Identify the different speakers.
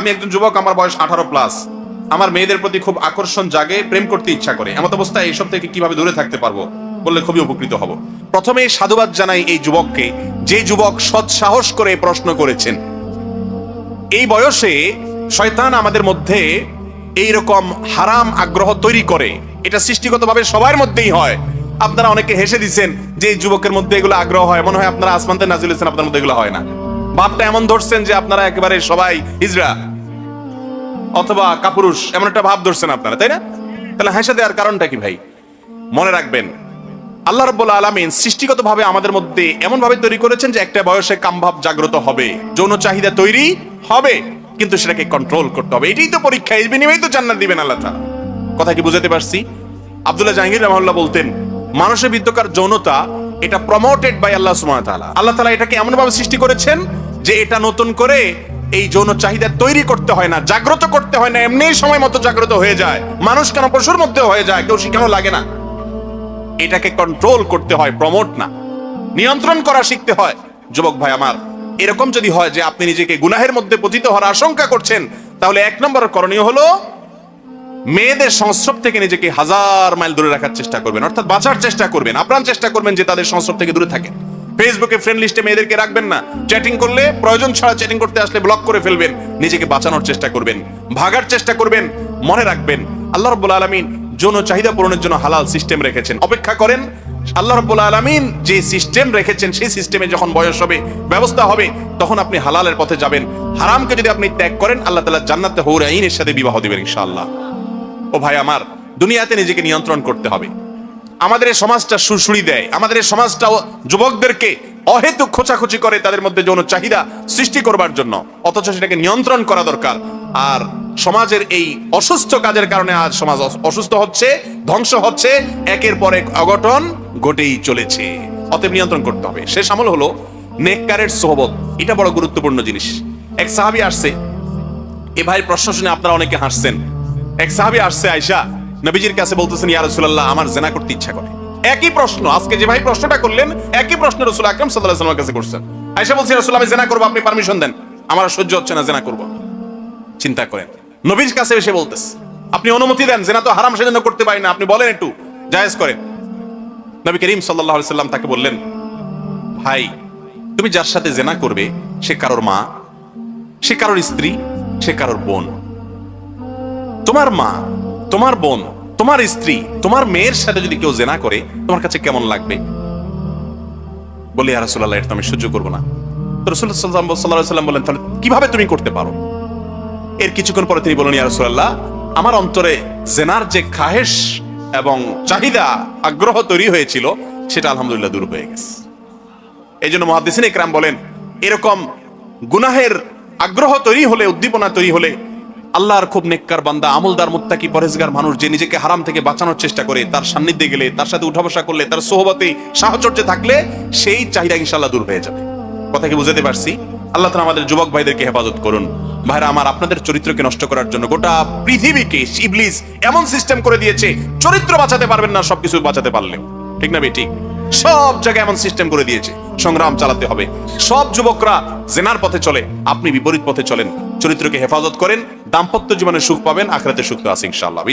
Speaker 1: আমি একজন যুবক, আমার বয়স আঠারো প্লাস আমার মেয়েদের প্রতি খুব আকর্ষণ জাগে, প্রেম করতে ইচ্ছা করে। এমত অবস্থায় এইসব থেকে কীভাবে দূরে থাকতে পারব বললে খুবই উপকৃত হব। প্রথমে সাধুবাদ জানাই এই যুবককে, যে যুবক সৎ সাহস করে প্রশ্ন করেছেন। এই বয়সে শয়তান আমাদের মধ্যে এই রকম হারাম আগ্রহ তৈরি করে। এটা সৃষ্টিগতভাবে সবার মধ্যেই হয়। আপনারা অনেকে হেসে দিচ্ছেন যে যুবকের মধ্যে এগুলো আগ্রহ হয়। মনে হয় আপনারা আসমানতে নাজিল আপনার মধ্যে এগুলো হয় না। ভাবটা এমন ধরছেন যে আপনারা একেবারে সবাই হিজরা অথবা কাপুরুষ, এমন একটা ভাব ধরছেন আপনারা, তাই না? তাহলে হেসে দেওয়ার কারণটা কি ভাই? মনে রাখবেন, আল্লাহ রব্বুল আলমিন সৃষ্টিগতভাবে আমাদের মধ্যে এমন ভাবে তৈরি করেছেন যে একটা বয়সে কামভাব জাগ্রত হবে, যৌন চাহিদা তৈরি হবে, কিন্তু সেটাকে কন্ট্রোল করতে হবে। এটাই তো পরীক্ষা এই বিনিময়ে তো জান্নাত দিবেন আল্লাহ তাআলা কথা কি বুঝাতে পারছি? আব্দুল্লাহ জাহাঙ্গীর রহমাল্লাহ বলতেন, মানুষের বিদ্যকার যৌনতা, এটা প্রমোটেড বাই আল্লাহ সুবহানাহু তাআলা। আল্লাহ তাআলা এটাকে এমন ভাবে সৃষ্টি করেছেন যে এটা নতুন করে এই যৌন চাহিদা তৈরি করতে হয় না, জাগ্রত করতে হয় না, এমনিই সময় মতো জাগ্রত হয়ে যায়। মানুষ কেন পশুর মধ্যে হয়ে যায়, কেউ শিখানো লাগে না। এটাকে কন্ট্রোল করতে হয় প্রমোট না। নিয়ন্ত্রণ করা শিখতে হয়, যুবক ভাই আমার। এরকম যদি হয় যে আপনি নিজেকে গুনাহের মধ্যে পতিত হওয়ার আশঙ্কা করছেন, তাহলে এক নম্বর করণীয় হলো মেয়েদের সংস্রব থেকে নিজেকে হাজার মাইল দূরে রাখার চেষ্টা করবেন, অর্থাৎ বাঁচার চেষ্টা করবেন, আপ্রাণ চেষ্টা করবেন যে তাদের সংস্রব থেকে দূরে থাকে ফেসবুকে ফ্রেন্ড লিস্টে মেয়েদেরকে রাখবেন না। চ্যাটিং করলে প্রয়োজন ছাড়া চ্যাটিং করতে আসলে ব্লক করে ফেলবেন। নিজেকে বাঁচানোর চেষ্টা করবেন। ভাগার চেষ্টা করবেন। মনে রাখবেন, আল্লাহ রব্বুল আলমিন যৌন চাহিদা পূরণের জন্য হালাল সিস্টেম রেখেছেন। অপেক্ষা করেন, আল্লাহ রব্বুল আলমিন যে সিস্টেম রেখেছেন, সেই সিস্টেমে যখন বয়স হবে, ব্যবস্থা হবে, তখন আপনি হালালের পথে যাবেন। হারামকে যদি আপনি ত্যাগ করেন, আল্লাহ তালা জান্নাতে হৌর আইনের সাথে বিবাহ দেবেন ইনশাআল্লাহ। ও ভাই আমার, দুনিয়াতে নিজেকে নিয়ন্ত্রণ করতে হবে। আমাদের এই সমাজটা সুরসুরি দেয়। আমাদের এই সমাজটা যুবকদেরকে অহেতু খোঁচাখুচি করে তাদের মধ্যে যৌন চাহিদা সৃষ্টি করবার জন্য। অথচ সেটাকে নিয়ন্ত্রণ করা দরকার। আর সমাজের এই অসুস্থ কাজের কারণে আজ সমাজ অসুস্থ হচ্ছে, ধ্বংস হচ্ছে, একের পর এক অঘটন ঘটেই চলেছে। অতএব নিয়ন্ত্রণ করতে হবে। শেষ আমল হলো নেককারের সোহবত। এটা বড় গুরুত্বপূর্ণ জিনিস। এক সাহাবি আসছে। এ ভাইয়ের প্রশ্ন শুনে আপনারা অনেকে হাসছেন। এক সাহাবি আসছে আয়সা নবীজির কাছে বলতেছেন, ইয়া রাসূলুল্লাহ, আমার জেনা করতে ইচ্ছা করে। একই প্রশ্ন, আজকে যে ভাই প্রশ্নটা করলেন, একই প্রশ্ন রাসূল আকরাম সাল্লাল্লাহু আলাইহি ওয়াসাল্লামের কাছে করছেন। আয়সা বলছে রাসূল আমি জেনা করব, আপনি পারমিশন দেন। আমার সহ্য হচ্ছে না, জেনা করব। চিন্তা করেন। নবীর কাছে এসে বলতেছে, আপনি অনুমতি দেন, জেনা তো হারাম, সেজন্য করতে পারি না। আপনি বলেন একটু, জায়েজ করেন। নবী করিম সাল্লাল্লাহু আলাইহি সাল্লাম তাকে বললেন, ভাই, তুমি যার সাথে জেনা করবে, সে কারোর মা, সে কারোর স্ত্রী, সে কারোর বোন। তোমার মা তোমার বোন, তোমার স্ত্রী, তোমার মেয়ের সাথে যদি কেউ জেনা করে, তোমার কাছে কেমন লাগবে? বলে আর রাসূলুল্লাহ, এটা আমি সহ্য করব না। সাল্লাম বলেন, তাহলে কীভাবে তুমি করতে পারো? এর কিছুক্ষণ পরে তিনি বলেন, ইয়া রাসূলুল্লাহ, আমার অন্তরে জেনার যে খাহেশ এবং চাহিদা, আগ্রহ তৈরি হয়েছিল, সেটা আলহামদুলিল্লাহ দূর হয়ে গেছে। এই জন্য ইকরাম বলেন, এরকম গুনাহের আগ্রহ তৈরি হলে, উদ্দীপনা তৈরি হলে আল্লাহর খুব নেককার বান্দা, আমলদার, মুত্তাকি পরেজগার মানুষ, যে নিজেকে হারাম থেকে বাঁচানোর চেষ্টা করে, তার সান্নিধ্যে গেলে, তার সাথে উঠা বসা করলে, তার সোহবতে, সাহচর্যে থাকলে, সেই চাহিদা ইনশাল্লাহ দূর হয়ে যাবে। কথা কি বুঝাতে পারছি? আল্লাহ তালা আমাদের যুবক ভাইদেরকে হেফাজত করুন। ভাইরা, আমার আপনাদের চরিত্রকে নষ্ট করার জন্য গোটা পৃথিবীকে ইবলিস এমন সিস্টেম করে দিয়েছে, চরিত্র বাঁচাতে পারবেন না, সবকিছু বাঁচাতে পারলেও। ঠিক না বে ঠিক। সব জায়গায় এমন সিস্টেম করে দিয়েছে। সংগ্রাম চালাতে হবে। সব যুবকরা জেনার পথে চলে, আপনি বিপরীত পথে চলেন। চরিত্রকে হেফাজত করেন দাম্পত্য জীবনে সুখ পাবেন আখরাতে সুখ তো আছে ইনশাআল্লাহ